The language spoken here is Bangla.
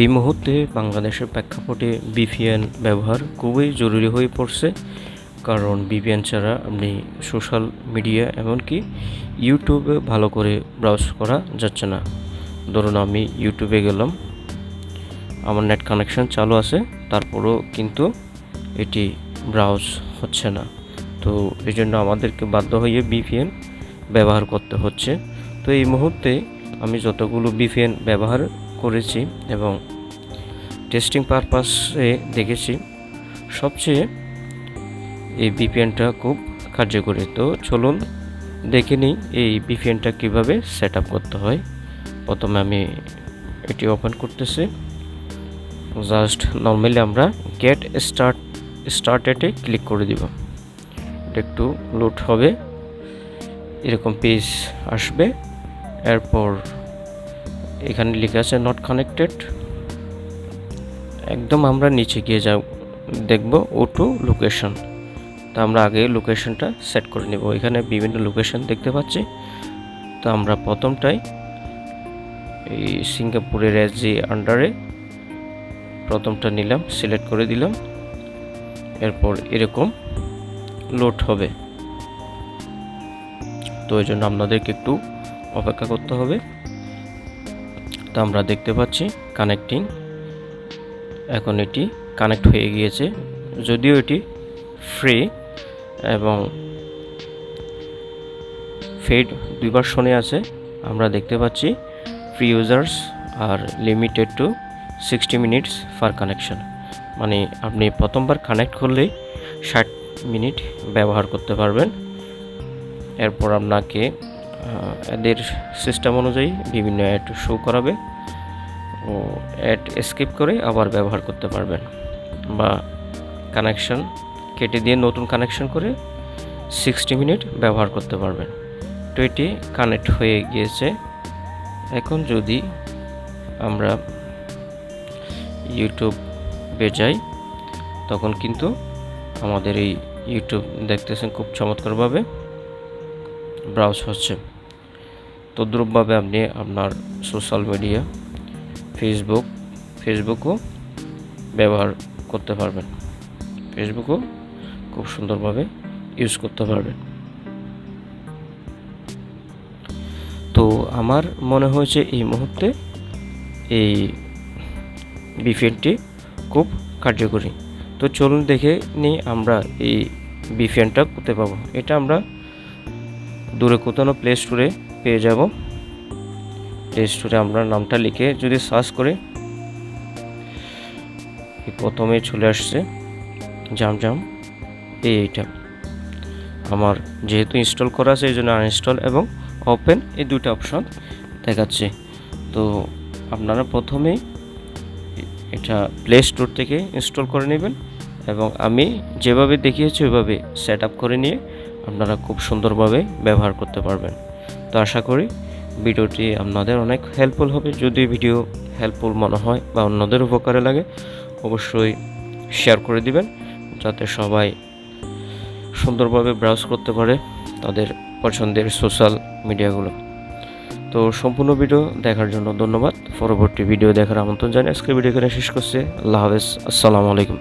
এই মুহূর্তে বাংলাদেশের প্রেক্ষাপটে বিপিএন ব্যবহার খুবই জরুরি হয়ে পড়ছে। কারণ বিপিএন ছাড়া আপনি সোশ্যাল মিডিয়া এমনকি ইউটিউবে ভালো করে ব্রাউজ করা যাচ্ছে না। ধরুন আমি ইউটিউবে গেলাম, আমার নেট কানেকশন চালু আছে, তারপরেও কিন্তু এটি ব্রাউজ হচ্ছে না। তো এই জন্য আমাদেরকে বাধ্য হয়ে বিপিএন ব্যবহার করতে হচ্ছে। তো এই মুহূর্তে আমি যতগুলো বিপিএন ব্যবহার করেছি এবং টেস্টিং পারপাসে দেখেছি। সবচেয়ে এই বিপিএনটা খুব কার্যকরী। তো চলুন দেখে নিই এই বিপিএনটা কীভাবে সেট করতে হয়। প্রথমে আমি এটি ওপেন করতেছি। জাস্ট নর্মালি আমরা গেট স্টার্ট স্টার্টেডে ক্লিক করে দিব। এটা একটু লোড হবে। এরকম পেজ আসবে। এরপর এখানে লেখা আছে নট কানেক্টেড একদম আমরা নিচে গিয়ে যাব দেখব ও টু লোকেশন তা আমরা আগে লোকেশনটা সেট করে নেব। এখানে বিভিন্ন লোকেশন দেখতে পাচ্ছি। তো আমরা প্রথমটাই এই সিঙ্গাপুরের এসজি আন্ডারে প্রথমটা নিলাম সিলেক্ট করে দিলাম। এরপর এরকম লোড হবে। তো এই জন্য আপনাদেরকে একটু অপেক্ষা করতে হবে। তো আমরা দেখতে পাচ্ছি কানেক্টিং এখন এটি কানেক্ট হয়ে গিয়েছে। যদিও এটি ফ্রি এবং ফেড দুই ভার্সনে আছে, আমরা দেখতে পাচ্ছি free users R limited to sixty minutes for connection মানে আপনি প্রথমবার কানেক্ট করলেই ষাট মিনিট ব্যবহার করতে পারবেন। এরপর আপনাকে এদের সিস্টেম অনুযায়ী বিভিন্ন অ্যাড শো করাবে ও অ্যাড স্কিপ করে আবার ব্যবহার করতে পারবেন বা কানেকশন কেটে দিয়ে নতুন কানেকশন করে সিক্সটি মিনিট ব্যবহার করতে পারবেন। তো এটি কানেক্ট হয়ে গিয়েছে। এখন যদি আমরা ইউটিউবে যাই, তখন কিন্তু আমাদের এই ইউটিউব দেখতেছেন খুব চমৎকারভাবে। ব্রাউজ হচ্ছে। তদ্রুপভাবে আপনি আপনার সোশ্যাল মিডিয়া ফেসবুক ফেসবুকও ব্যবহার করতে পারবেন। ফেসবুকও খুব সুন্দরভাবে ইউজ করতে পারবেন। তো আমার মনে হয়েছে এই মুহূর্তে এই বিফিএনটি খুব কার্যকরী। তো চলুন দেখে নিই আমরা এই বিফিএনটা করতে পাবো। এটা আমরা দূরে কোথাও প্লে স্টোরে পেয়ে যাব। প্লে স্টোরে আমরা নামটা লিখে যদি সার্চ করে প্রথমে চলে আসছে জাম জাম, এই এইটা। আমার যেহেতু ইনস্টল করা আছে, এই জন্য আনইনস্টল এবং ওপেন এই দুটো অপশন দেখাচ্ছে। তো আপনারা প্রথমেই এটা প্লে স্টোর থেকে ইনস্টল করে নেবেন এবং আমি যেভাবে দেখিয়েছি, ওইভাবে সেট আপ করে নিয়ে আপনারা খুব সুন্দরভাবে ব্যবহার করতে পারবেন। তো আশা করি। ভিডিওটি আপনাদের অনেক হেল্পফুল হবে। যদি ভিডিও হেল্পফুল মনে হয় বা অন্যদের উপকারে লাগে, অবশ্যই শেয়ার করে দিবেন, যাতে সবাই সুন্দরভাবে ব্রাউজ করতে পারে তাদের পছন্দের সোশ্যাল মিডিয়াগুলো তো সম্পূর্ণ ভিডিও দেখার জন্য ধন্যবাদ। পরবর্তী ভিডিও দেখার আমন্ত্রণ জানাই আজকে ভিডিও এখানে শেষ করছে। আল্লাহ হাফেজ। আসসালামু আলাইকুম।